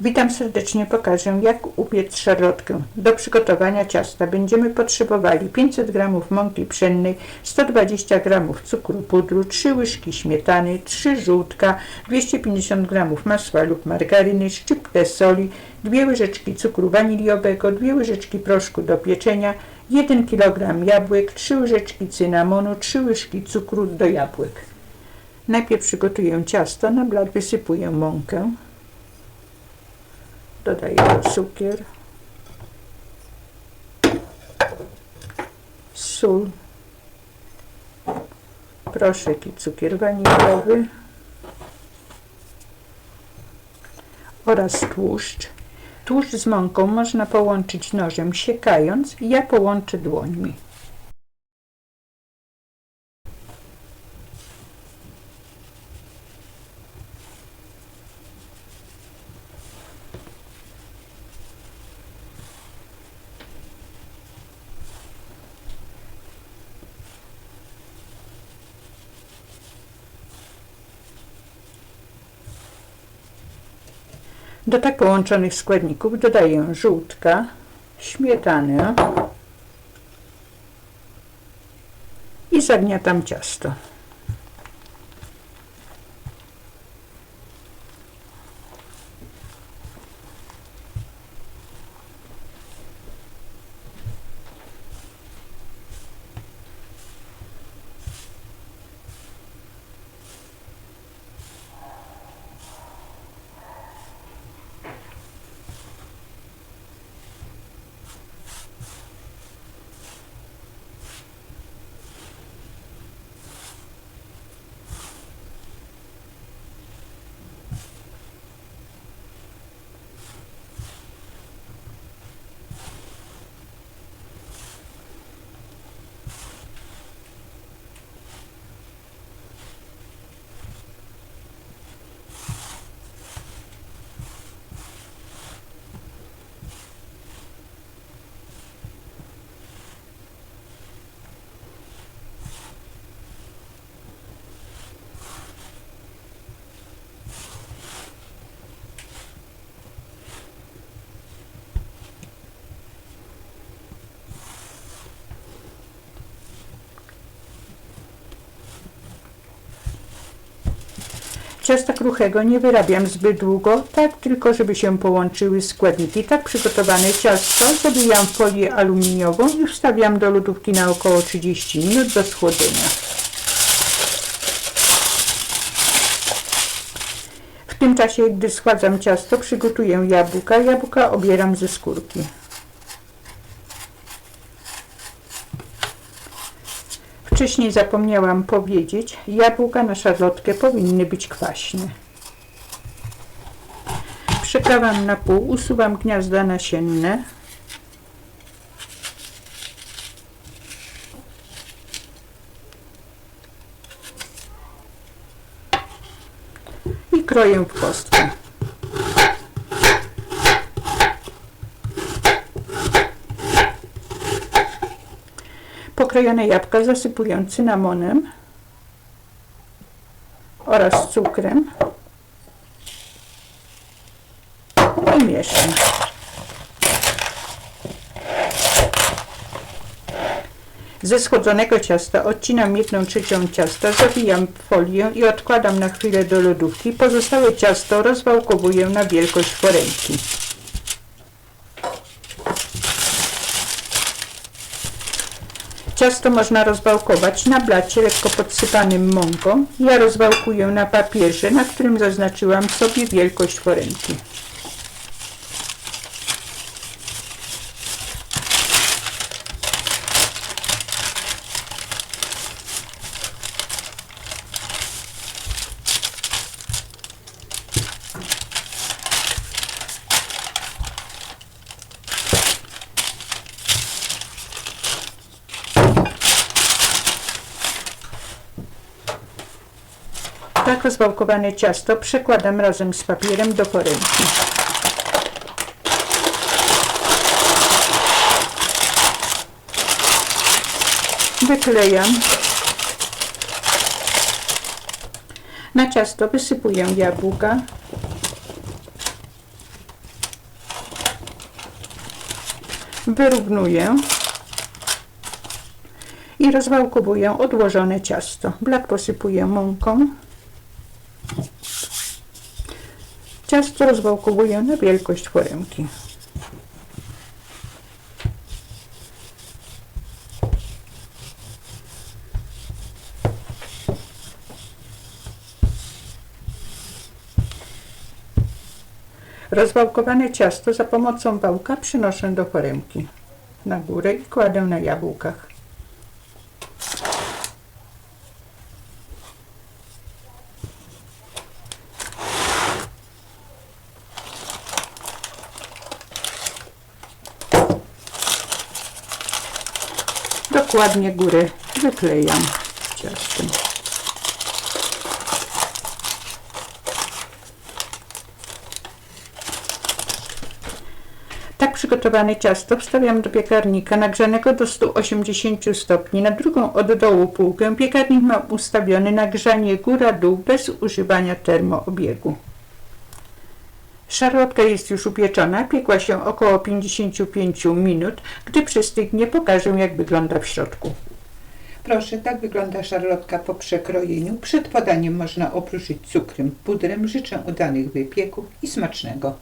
Witam serdecznie, pokażę jak upiec szarlotkę. Do przygotowania ciasta będziemy potrzebowali 500 g mąki pszennej, 120 g cukru pudru, 3 łyżki śmietany, 3 żółtka, 250 g masła lub margaryny, szczyptę soli, 2 łyżeczki cukru waniliowego, 2 łyżeczki proszku do pieczenia, 1 kg jabłek, 3 łyżeczki cynamonu, 3 łyżki cukru do jabłek. Najpierw przygotuję ciasto, na blat wysypuję mąkę. Dodaję cukier, sól, proszek i cukier waniliowy oraz tłuszcz. Tłuszcz z mąką można połączyć nożem siekając, ja połączę dłońmi. Do tak połączonych składników dodaję żółtka, śmietanę i zagniatam ciasto. Ciasta kruchego nie wyrabiam zbyt długo, tak tylko żeby się połączyły składniki. Tak przygotowane ciasto zabijam w folię aluminiową i wstawiam do lodówki na około 30 minut do schłodzenia. W tym czasie, gdy schładzam ciasto, przygotuję jabłka. Jabłka obieram ze skórki. Wcześniej zapomniałam powiedzieć, jabłka na szarlotkę powinny być kwaśne. Przekrawam na pół, usuwam gniazda nasienne. I kroję w kostkę. Pokrojone jabłka zasypuję cynamonem oraz cukrem i mieszam. Ze schłodzonego ciasta odcinam jedną trzecią ciasta, zawijam w folię i odkładam na chwilę do lodówki. Pozostałe ciasto rozwałkowuję na wielkość foremki. Ciasto można rozwałkować na blacie lekko podsypanym mąką. Ja rozwałkuję na papierze, na którym zaznaczyłam sobie wielkość foremki. tak rozwałkowane ciasto przekładam razem z papierem do foremki. Wyklejam. Na ciasto wysypuję jabłka. Wyrównuję i rozwałkowuję odłożone ciasto. Blat posypuję mąką. Ciasto rozwałkowuję na wielkość foremki. Rozwałkowane ciasto za pomocą wałka przynoszę do foremki na górę i kładę na jabłkach. Dokładnie górę wyklejam ciastem. Tak przygotowane ciasto wstawiam do piekarnika nagrzanego do 180 stopni. Na drugą od dołu półkę piekarnik mam ustawiony na grzanie góra-dół bez używania termoobiegu. Szarlotka jest już upieczona, piekła się około 55 minut. Gdy przystygnie, pokażę jak wygląda w środku. Proszę, tak wygląda szarlotka po przekrojeniu. Przed podaniem można opruszyć cukrem, pudrem. Życzę udanych wypieków i smacznego.